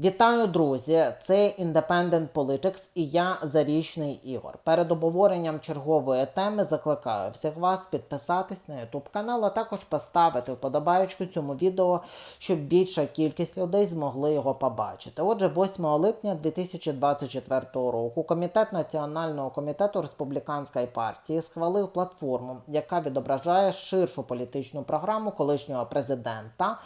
Вітаю, друзі! Це Independent Politics і я Зарічний Ігор. Перед обговоренням чергової теми закликаю всіх вас підписатись на YouTube канал, а також поставити вподобаючку цьому відео, щоб більша кількість людей змогли його побачити. Отже, 8 липня 2024 року Комітет Національного комітету республіканської партії схвалив платформу, яка відображає ширшу політичну програму колишнього президента.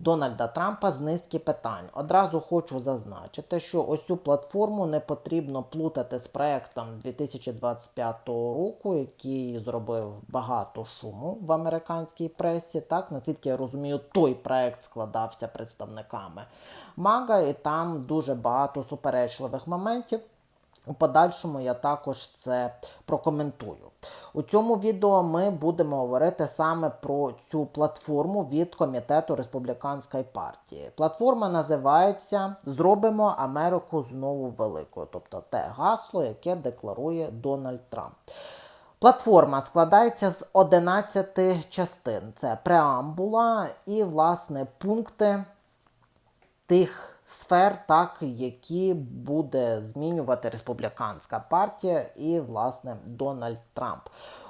Дональда Трампа з низки питань. Одразу хочу зазначити, що ось цю платформу не потрібно плутати з проектом 2025 року, який зробив багато шуму в американській пресі. Так, наскільки я розумію, той проект складався представниками Мага, і там дуже багато суперечливих моментів. У подальшому я також це прокоментую. У цьому відео ми будемо говорити саме про цю платформу від Комітету Республіканської партії. Платформа називається Зробимо Америку знову великою, тобто те гасло, яке декларує Дональд Трамп. Платформа складається з 11 частин: це преамбула і, власне, пункти тих сфер, так, які буде змінювати республіканська партія і, власне, Дональд Трамп.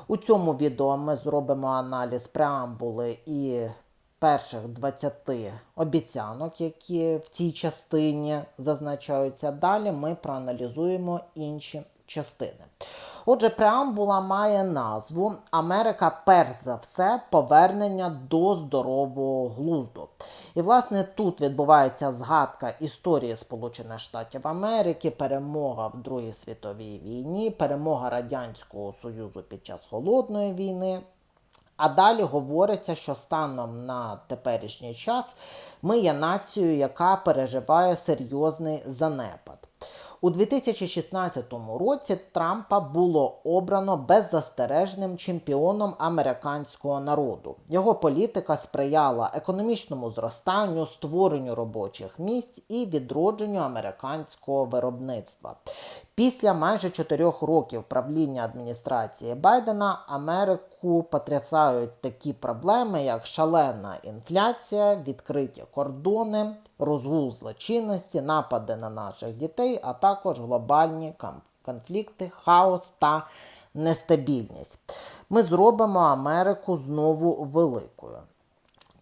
У цьому відео ми зробимо аналіз преамбули і перших 20 обіцянок, які в цій частині зазначаються. Далі ми проаналізуємо інші частини. Отже, преамбула має назву Америка, перш за все, повернення до здорового глузду. І, власне, тут відбувається згадка історії Сполучених Штатів Америки, перемога в Другій світовій війні, перемога Радянського Союзу під час Холодної війни. А далі говориться, що станом на теперішній час ми є нацією, яка переживає серйозний занепад. У 2016 році Трампа було обрано беззастережним чемпіоном американського народу. Його політика сприяла економічному зростанню, створенню робочих місць і відродженню американського виробництва. Після майже чотирьох років правління адміністрації Байдена Америку потрясають такі проблеми, як шалена інфляція, відкриті кордони, розгул злочинності, напади на наших дітей, а також глобальні конфлікти, хаос та нестабільність. Ми зробимо Америку знову великою.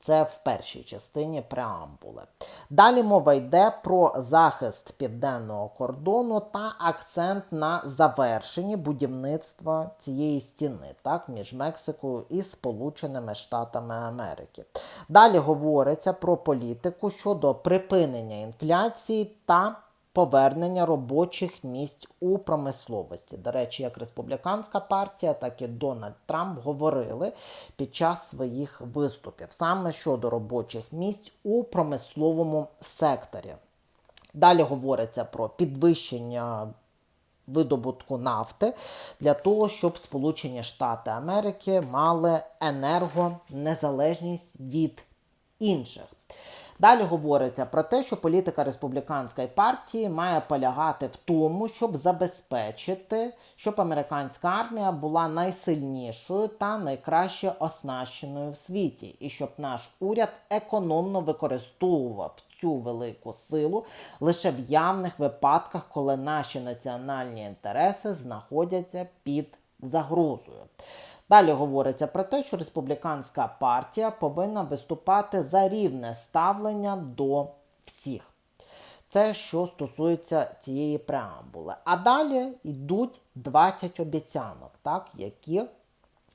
Це в першій частині преамбули. Далі мова йде про захист південного кордону та акцент на завершенні будівництва цієї стіни так, між Мексикою і Сполученими Штатами Америки. Далі говориться про політику щодо припинення інфляції та повернення робочих місць у промисловості. До речі, як республіканська партія, так і Дональд Трамп говорили під час своїх виступів саме щодо робочих місць у промисловому секторі. Далі говориться про підвищення. Видобутку нафти для того, щоб Сполучені Штати Америки мали енергонезалежність від інших. Далі говориться про те, що політика республіканської партії має полягати в тому, щоб забезпечити, щоб американська армія була найсильнішою та найкраще оснащеною в світі, і щоб наш уряд економно використовував цю велику силу лише в явних випадках, коли наші національні інтереси знаходяться під загрозою. Далі говориться про те, що республіканська партія повинна виступати за рівне ставлення до всіх. Це що стосується цієї преамбули. А далі йдуть 20 обіцянок, так, які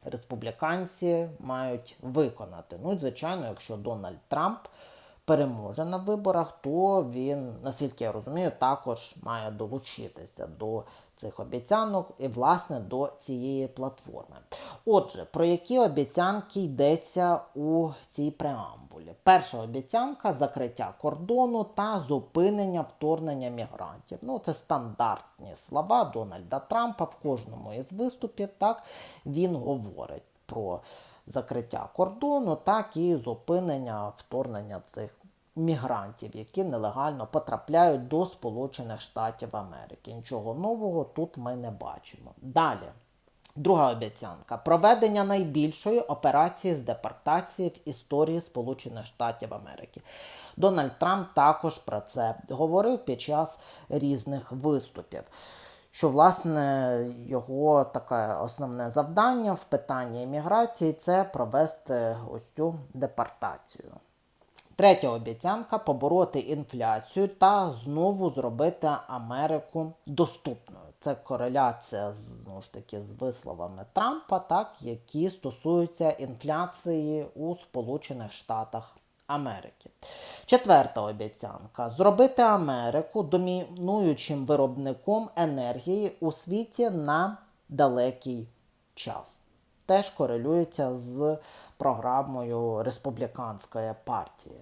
республіканці мають виконати. Ну і, звичайно, якщо Дональд Трамп переможе на виборах, то він, наскільки я розумію, також має долучитися до цих обіцянок і, власне, до цієї платформи. Отже, про які обіцянки йдеться у цій преамбулі? Перша обіцянка закриття кордону та зупинення вторгнення мігрантів. Ну, це стандартні слова Дональда Трампа в кожному із виступів. Так він говорить про закриття кордону, так і зупинення вторгнення цих мігрантів, які нелегально потрапляють до Сполучених Штатів Америки. Нічого нового тут ми не бачимо. Далі. Друга обіцянка проведення найбільшої операції з депортації в історії Сполучених Штатів Америки. Дональд Трамп також про це говорив під час різних виступів. Що власне його таке основне завдання в питанні імміграції це провести ось цю депортацію. Третя обіцянка побороти інфляцію та знову зробити Америку доступною. Це кореляція знову ж таки з висловами Трампа, так, які стосуються інфляції у Сполучених Штатах Америки. Четверта обіцянка зробити Америку домінуючим виробником енергії у світі на далекий час. Теж корелюється з програмою республіканської партії.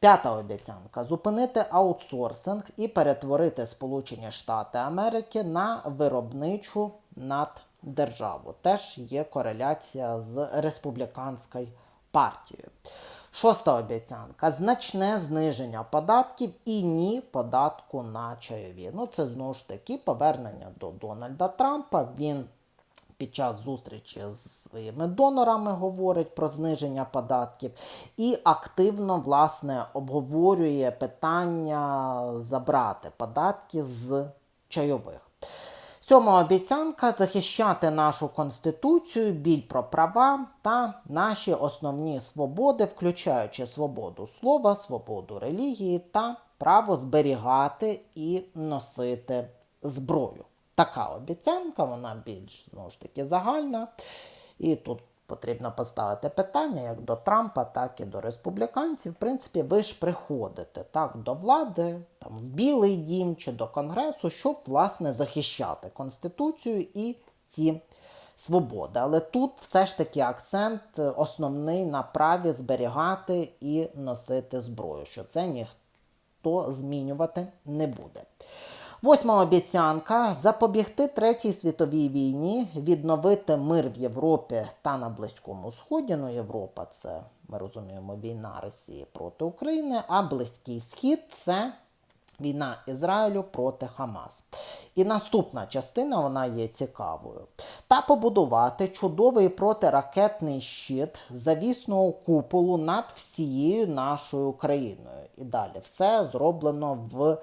П'ята обіцянка зупинити аутсорсинг і перетворити Сполучені Штати Америки на виробничу наддержаву. Теж є кореляція з республіканською партією. Шоста обіцянка значне зниження податків і ні податку на чайові. Ну, це знову ж таки повернення до Дональда Трампа. Він під час зустрічі з своїми донорами говорить про зниження податків і активно власне обговорює питання забрати податки з чайових. Сьома обіцянка захищати нашу конституцію, біль про права та наші основні свободи, включаючи свободу слова, свободу релігії та право зберігати і носити зброю. Така обіцянка, вона більш знову ж таки загальна. І тут потрібно поставити питання як до Трампа, так і до республіканців. В принципі, ви ж приходите так до влади, там в Білий дім чи до Конгресу, щоб власне захищати Конституцію і ці свободи. Але тут все ж таки акцент основний на праві зберігати і носити зброю, що це ніхто змінювати не буде. Восьма обіцянка запобігти Третій світовій війні, відновити мир в Європі та на Близькому Сході. Ну, Європа це, ми розуміємо, війна Росії проти України, а Близький Схід це війна Ізраїлю проти Хамас. І наступна частина вона є цікавою. Та побудувати чудовий протиракетний щит завісного куполу над всією нашою країною. І далі все зроблено в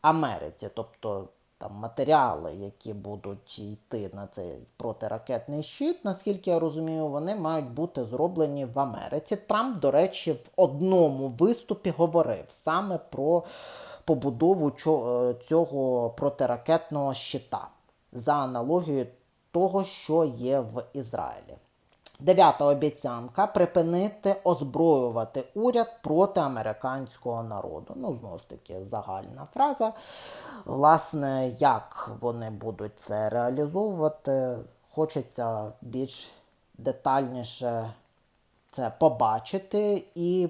Америці. Тобто там матеріали, які будуть йти на цей протиракетний щит, наскільки я розумію, вони мають бути зроблені в Америці. Трамп, до речі, в одному виступі говорив саме про побудову цього протиракетного щита за аналогією того, що є в Ізраїлі. Дев'ята обіцянка припинити озброювати уряд проти американського народу. Ну, знову ж таки, загальна фраза. Власне, як вони будуть це реалізовувати, хочеться більш детальніше це побачити і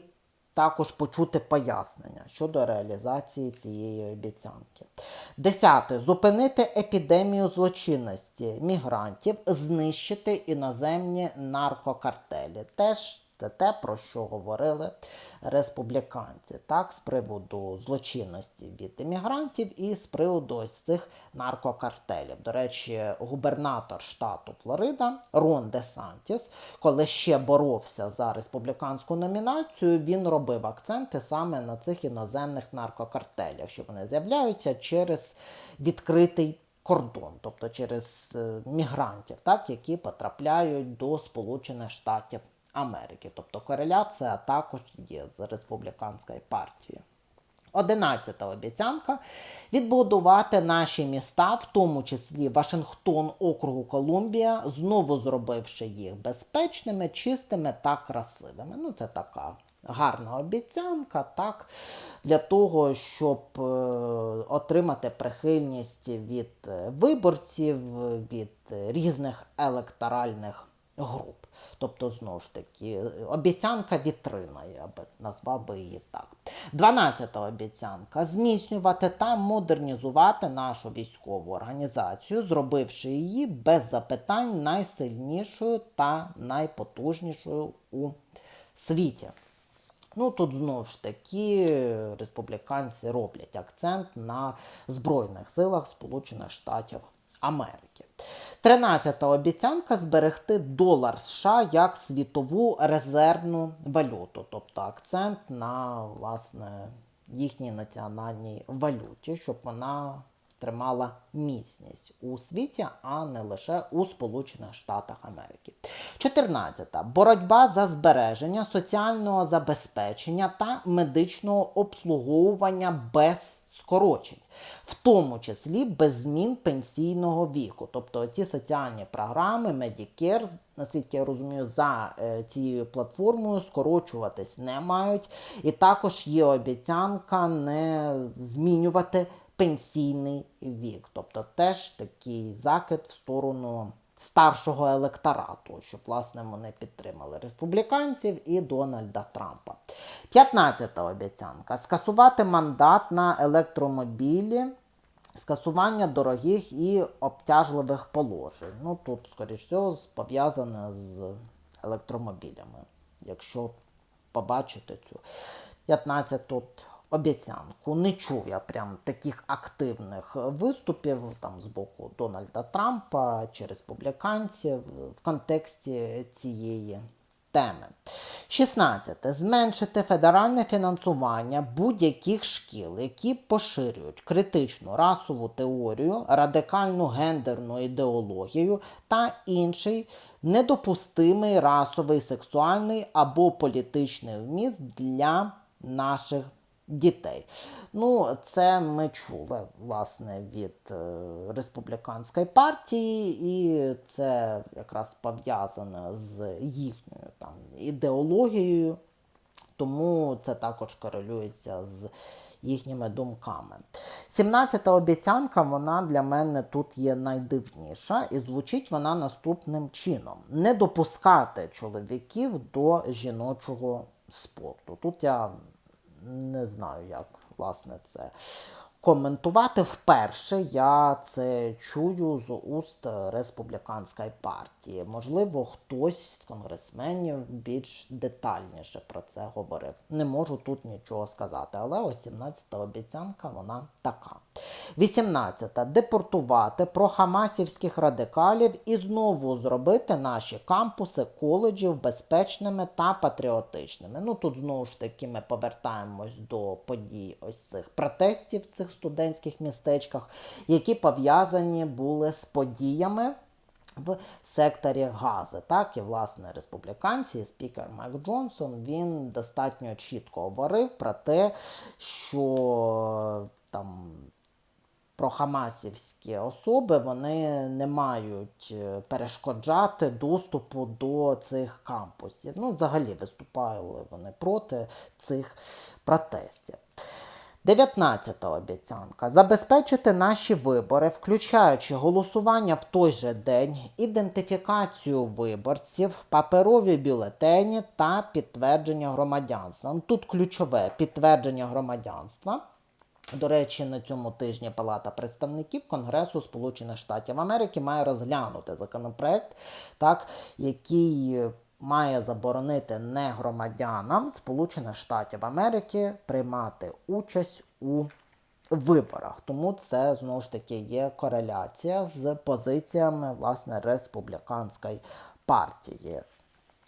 також почути пояснення щодо реалізації цієї обіцянки. Десяте. Зупинити епідемію злочинності мігрантів, знищити іноземні наркокартелі. Теж це те, про що говорили республіканці, так, з приводу злочинності від іммігрантів і з приводу ось цих наркокартелів. До речі, губернатор штату Флорида Рон Де Сантіс, коли ще боровся за республіканську номінацію, він робив акценти саме на цих іноземних наркокартелях, що вони з'являються через відкритий кордон, тобто через е, мігрантів, так, які потрапляють до Сполучених Штатів Америки. Тобто кореляція також є з республіканською партією. Одинадцята обіцянка відбудувати наші міста, в тому числі Вашингтон, округу Колумбія, знову зробивши їх безпечними, чистими та красивими. Ну, це така гарна обіцянка, так, для того, щоб е, отримати прихильність від е, виборців, від різних електоральних груп. Тобто, знову ж таки, обіцянка вітрина, я би назвав би її так. Дванадцята обіцянка зміцнювати та модернізувати нашу військову організацію, зробивши її без запитань найсильнішою та найпотужнішою у світі. Ну тут знову ж таки республіканці роблять акцент на Збройних силах Сполучених Штатів Америки. Тринадцята обіцянка зберегти долар США як світову резервну валюту, тобто акцент на власне їхній національній валюті, щоб вона тримала міцність у світі, а не лише у Сполучених Штатах Америки. 14. Боротьба за збереження соціального забезпечення та медичного обслуговування без скорочень, в тому числі без змін пенсійного віку. Тобто ці соціальні програми Medicare, наскільки я розумію, за е, цією платформою скорочуватись не мають. І також є обіцянка не змінювати пенсійний вік. Тобто теж такий закид в сторону старшого електорату, щоб власне вони підтримали республіканців і Дональда Трампа. 15 обіцянка скасувати мандат на електромобілі. Скасування дорогих і обтяжливих положень. Ну тут, скоріш всього, пов'язане з електромобілями. Якщо побачите цю 15-ту обіцянку. Не чув я прям таких активних виступів там з боку Дональда Трампа чи республіканців в контексті цієї теми. 16. Зменшити федеральне фінансування будь-яких шкіл, які поширюють критичну расову теорію, радикальну гендерну ідеологію та інший недопустимий расовий, сексуальний або політичний вміст для наших дітей. Ну, це ми чули власне від е, республіканської партії, і це якраз пов'язане з їхньою там ідеологією, тому це також корелюється з їхніми думками. 17-та обіцянка, вона для мене тут є найдивніша, і звучить вона наступним чином: не допускати чоловіків до жіночого спорту. Тут я не знаю, як власне це коментувати. Вперше я це чую з уст республіканської партії. Можливо, хтось з конгресменів більш детальніше про це говорив. Не можу тут нічого сказати, але ось 17-та обіцянка вона така. 18-та депортувати прохамасівських радикалів і знову зробити наші кампуси коледжів безпечними та патріотичними. Ну тут знову ж таки ми повертаємось до подій ось цих протестів в цих студентських містечках, які пов'язані були з подіями. В секторі Гази, так і власне республіканці, спікер Майк Джонсон, він достатньо чітко говорив про те, що там прохамасівські особи вони не мають е, перешкоджати доступу до цих кампусів. Ну, взагалі виступали вони проти цих протестів. 19 обіцянка. Забезпечити наші вибори, включаючи голосування в той же день, ідентифікацію виборців, паперові бюлетені та підтвердження громадянства. Ну, Тут ключове підтвердження громадянства. До речі, на цьому тижні Палата представників Конгресу Сполучених Штатів Америки має розглянути законопроект, так, який має заборонити негромадянам Сполучених Штатів Америки приймати участь у виборах. Тому це знову ж таки є кореляція з позиціями власне республіканської партії.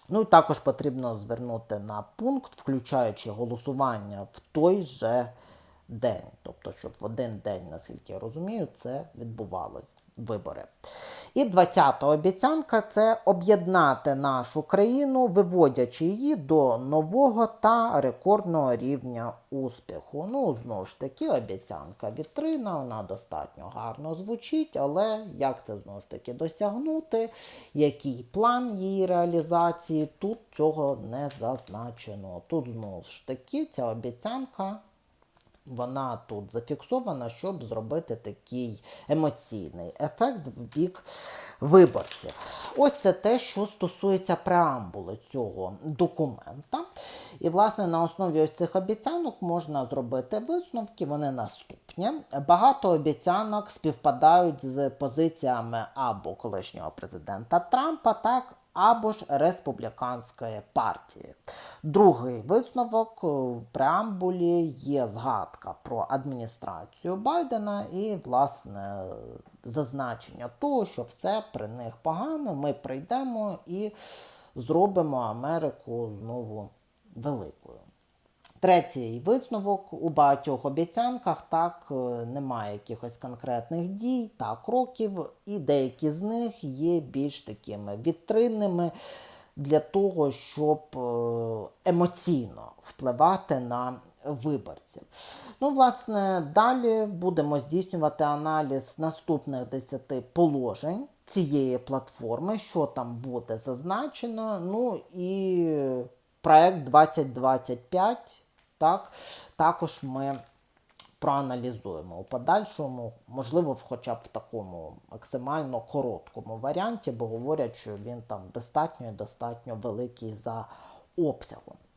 Ну і також потрібно звернути на пункт, включаючи голосування в той же день. Тобто, щоб в один день, наскільки я розумію, це відбувалось вибори. І 20-та обіцянка це об'єднати нашу країну, виводячи її до нового та рекордного рівня успіху. Ну, знову ж таки, обіцянка вітрина, вона достатньо гарно звучить, але як це знову ж таки досягнути, який план її реалізації, тут цього не зазначено. Тут знову ж таки ця обіцянка вона тут зафіксована, щоб зробити такий емоційний ефект в бік виборців. Ось це те, що стосується преамбули цього документа. І, власне, на основі ось цих обіцянок можна зробити висновки, вони наступні. Багато обіцянок співпадають з позиціями або колишнього президента Трампа, так, або ж республіканської партії. Другий висновок в преамбулі є згадка про адміністрацію Байдена і, власне, зазначення того, що все при них погано, ми прийдемо і зробимо Америку знову великою. Третій висновок у багатьох обіцянках так е, немає якихось конкретних дій та кроків, і деякі з них є більш такими вітринними для того, щоб е, емоційно впливати на виборців. Ну, власне, далі будемо здійснювати аналіз наступних 10 положень цієї платформи, що там буде зазначено. Ну і проект 2025. Так, також ми проаналізуємо у подальшому, можливо, хоча б в такому максимально короткому варіанті, бо говорять, що він там достатньо і достатньо великий за обсягом.